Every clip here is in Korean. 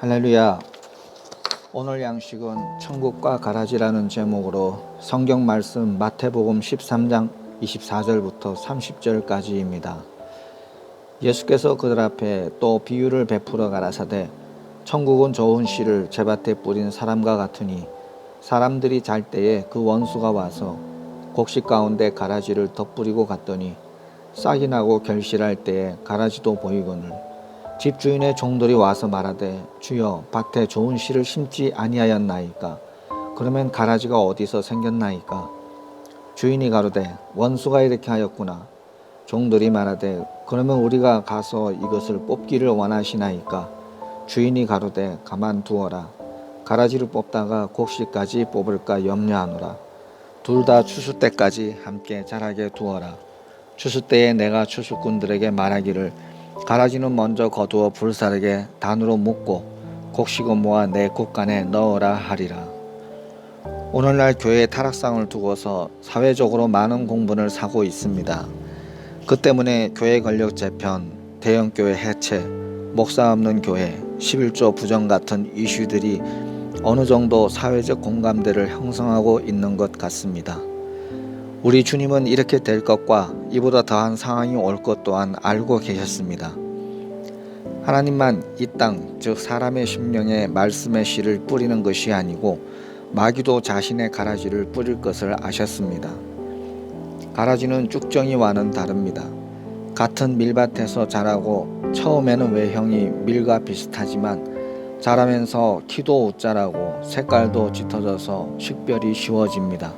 할렐루야. 오늘 양식은 천국과 가라지라는 제목으로 성경 말씀 마태복음 13장 24절부터 30절까지입니다. 예수께서 그들 앞에 또 비유를 베풀어 가라사대 천국은 좋은 씨를 제밭에 뿌린 사람과 같으니 사람들이 잘 때에 그 원수가 와서 곡식 가운데 가라지를 덧뿌리고 갔더니 싹이 나고 결실할 때에 가라지도 보이거늘 집주인의 종들이 와서 말하되 주여 밭에 좋은 씨를 심지 아니하였나이까? 그러면 가라지가 어디서 생겼나이까? 주인이 가로되 원수가 이렇게 하였구나. 종들이 말하되 그러면 우리가 가서 이것을 뽑기를 원하시나이까? 주인이 가로되 가만 두어라. 가라지를 뽑다가 곡식까지 뽑을까 염려하노라. 둘 다 추수 때까지 함께 자라게 두어라. 추수 때에 내가 추수꾼들에게 말하기를 가라지는 먼저 거두어 불사르게 단으로 묶고 곡식은 모아 내 곳간에 넣어라 하리라. 오늘날 교회의 타락상을 두고서 사회적으로 많은 공분을 사고 있습니다. 그 때문에 교회 권력 재편, 대형 교회 해체, 목사 없는 교회, 11조 부정 같은 이슈들이 어느 정도 사회적 공감대를 형성하고 있는 것 같습니다. 우리 주님은 이렇게 될 것과 이보다 더한 상황이 올 것 또한 알고 계셨습니다. 하나님만 이 땅, 즉 사람의 심령에 말씀의 씨를 뿌리는 것이 아니고 마귀도 자신의 가라지를 뿌릴 것을 아셨습니다. 가라지는 쭉정이와는 다릅니다. 같은 밀밭에서 자라고 처음에는 외형이 밀과 비슷하지만 자라면서 키도 웃자라고 색깔도 짙어져서 식별이 쉬워집니다.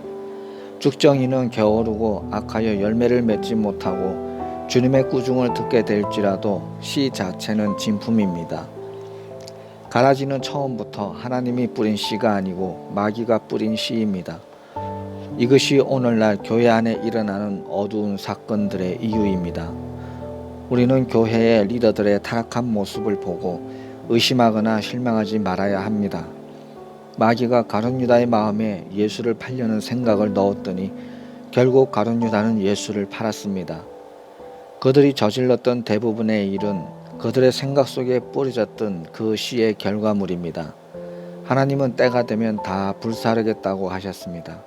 쭉정이는 겨우르고 악하여 열매를 맺지 못하고 주님의 꾸중을 듣게 될지라도 씨 자체는 진품입니다. 가라지는 처음부터 하나님이 뿌린 씨가 아니고 마귀가 뿌린 씨입니다. 이것이 오늘날 교회 안에 일어나는 어두운 사건들의 이유입니다. 우리는 교회의 리더들의 타락한 모습을 보고 의심하거나 실망하지 말아야 합니다. 마귀가 가룟 유다의 마음에 예수를 팔려는 생각을 넣었더니 결국 가룟 유다는 예수를 팔았습니다. 그들이 저질렀던 대부분의 일은 그들의 생각 속에 뿌려졌던 그 시의 결과물입니다. 하나님은 때가 되면 다 불사르겠다고 하셨습니다.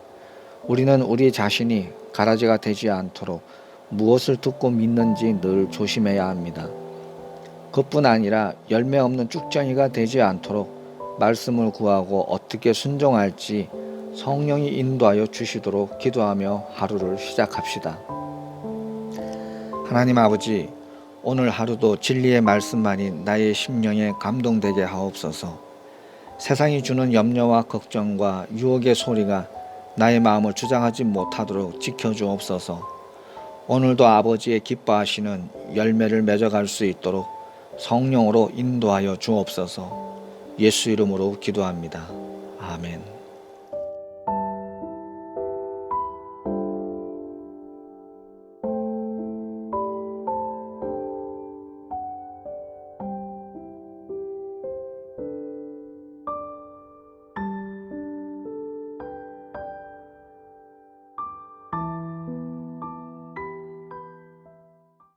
우리는 우리 자신이 가라지가 되지 않도록 무엇을 듣고 믿는지 늘 조심해야 합니다. 그뿐 아니라 열매 없는 쭉정이가 되지 않도록 말씀을 구하고 어떻게 순종할지 성령이 인도하여 주시도록 기도하며 하루를 시작합시다. 하나님 아버지, 오늘 하루도 진리의 말씀만이 나의 심령에 감동되게 하옵소서. 세상이 주는 염려와 걱정과 유혹의 소리가 나의 마음을 주장하지 못하도록 지켜주옵소서. 오늘도 아버지의 기뻐하시는 열매를 맺어갈 수 있도록 성령으로 인도하여 주옵소서. 예수 이름으로 기도합니다. 아멘.